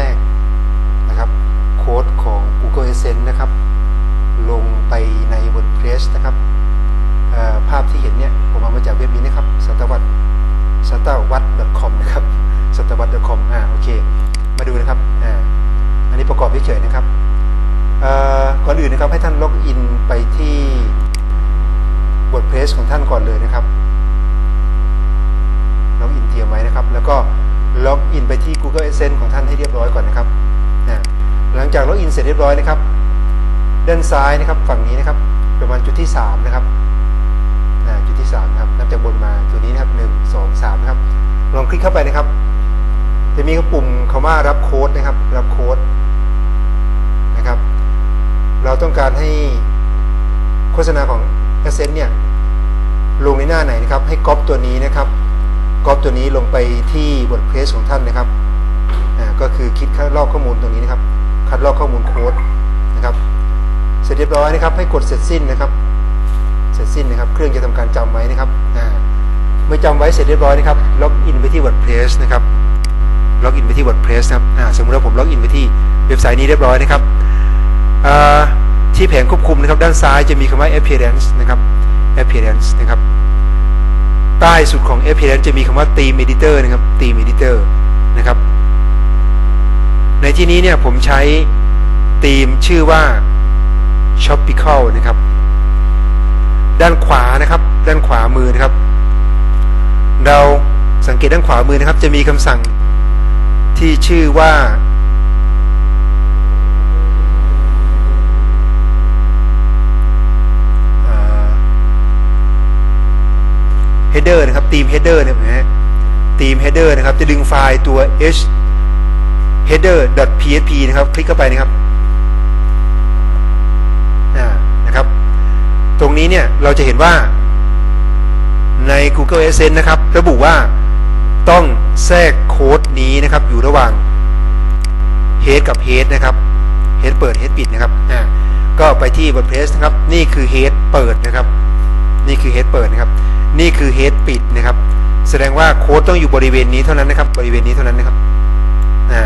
รกนะครับโค้ดของ Google Adsense นะครับ ลงไปใน WordPress นะครับภาพที่เห็นเนี่ยผมเอามาจากเว็บนี้นะครับสตวัตสตวัต .com นะครับสตวัต .com อ่าโอเค มาดูนะครับอ่าอันนี้ประกอบเฉยๆนะครับก่อนอื่นนะครับให้ท่านล็อกอินไปที่ WordPress ของท่านก่อนเลยนะครับ ล็อกอินไปที่ Google Adsense ของท่านให้เรียบร้อยก่อนนะครับนะหลังจากล็อกอินเสร็จเรียบร้อยนะครับ ด้านซ้ายนะครับฝั่งนี้นะครับประมาณจุดที่ 3 นะครับนะจุดที่3นะครับนับจากบนมาจุดนี้นะครับ 1 2 3นะครับ ลองคลิกเข้าไปนะครับ จะมีปุ่มคำว่ารับโค้ดนะครับ รับโค้ดนะครับ เราต้องการให้โฆษณาของ a s c e n t เนี่ยลงในหน้าไหนนะครับ ให้ก๊อปตัวนี้นะครับ ก๊อปตัวนี้ลงไปที่ WordPress ของท่านนะครับก็คือคิดคัดลอกข้อมูลตรงนี้นะครับ คัดลอกข้อมูลโค้ดนะครับ เสร็จเรียบร้อยนะครับ ให้กดเสร็จสิ้นนะครับ เสร็จสิ้นนะครับ เครื่องจะทำการจำไว้นะครับเมื่อจำไว้เสร็จเรียบร้อยนะครับล็อกอินไปที่ WordPress นะครับล็อกอินไปที่ WordPress นะครับสมมติว่าผมล็อกอินไปที่เว็บไซต์นี้เรียบร้อยนะครับที่แผงควบคุมนะครับ ด้านซ้ายจะมีคำว่า appearance นะครับ appearance นะครับ ใต้สุดของ appearance จะมีคำว่า theme editor นะครับ theme editor นะครับ ในที่นี้เนี่ยผมใช้ธีมชื่อว่า tropical นะครับ ด้านขวานะครับ ด้านขวามือนะครับ เราสังเกตด้านขวามือนะครับ จะมีคำสั่งที่ชื่อว่า header นะครับธีม header นะครับเห็นไหมฮะธีม header นะครับ จะดึงไฟล์ตัว h header.php นะครับ คลิกเข้าไปนะครับนะครับ ตรงนี้เนี่ยเราจะเห็นว่าใน Google Adsense นะครับ ระบุว่าต้องแทรกโค้ดนี้นะครับ อยู่ระหว่าง head กับ head นะครับ head เปิด head ปิดนะครับอ่าก็ไปที่ WordPress นะครับ นี่คือ head เปิดนะครับ นี่คือ head เปิดนะครับ นี่คือ head ปิดนะครับ แสดงว่าโค้ดต้องอยู่บริเวณนี้เท่านั้นนะครับ บริเวณนี้เท่านั้นนะครับอ่า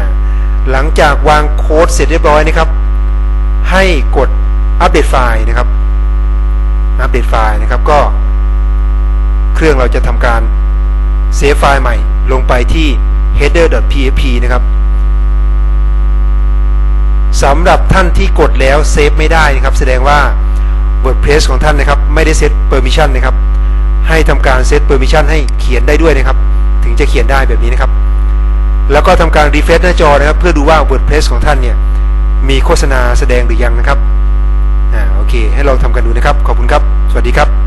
หลังจากวางโค้ดเสร็จเรียบร้อยนะครับ ให้กดอัปเดตไฟล์นะครับ อัปเดตไฟล์นะครับก็ เครื่องเราจะทำการเซฟไฟล์ใหม่ ลงไปที่ header.php นะครับสำหรับท่านที่กดแล้วเซฟไม่ได้นะครับ แสดงว่า WordPress ของท่านนะครับ ไม่ได้เซต permission นะครับ ให้ทำการเซต permission ให้เขียนได้ด้วยนะครับ ถึงจะเขียนได้แบบนี้นะครับ แล้วก็ทำการรีเฟซหน้าจอนะครับ เพื่อดูว่า WordPress ของท่านเนี่ยมีโฆษณาแสดงหรือยังนะครับอ่าโอเค ให้ลองทำกันดูนะครับ ขอบคุณครับ สวัสดีครับ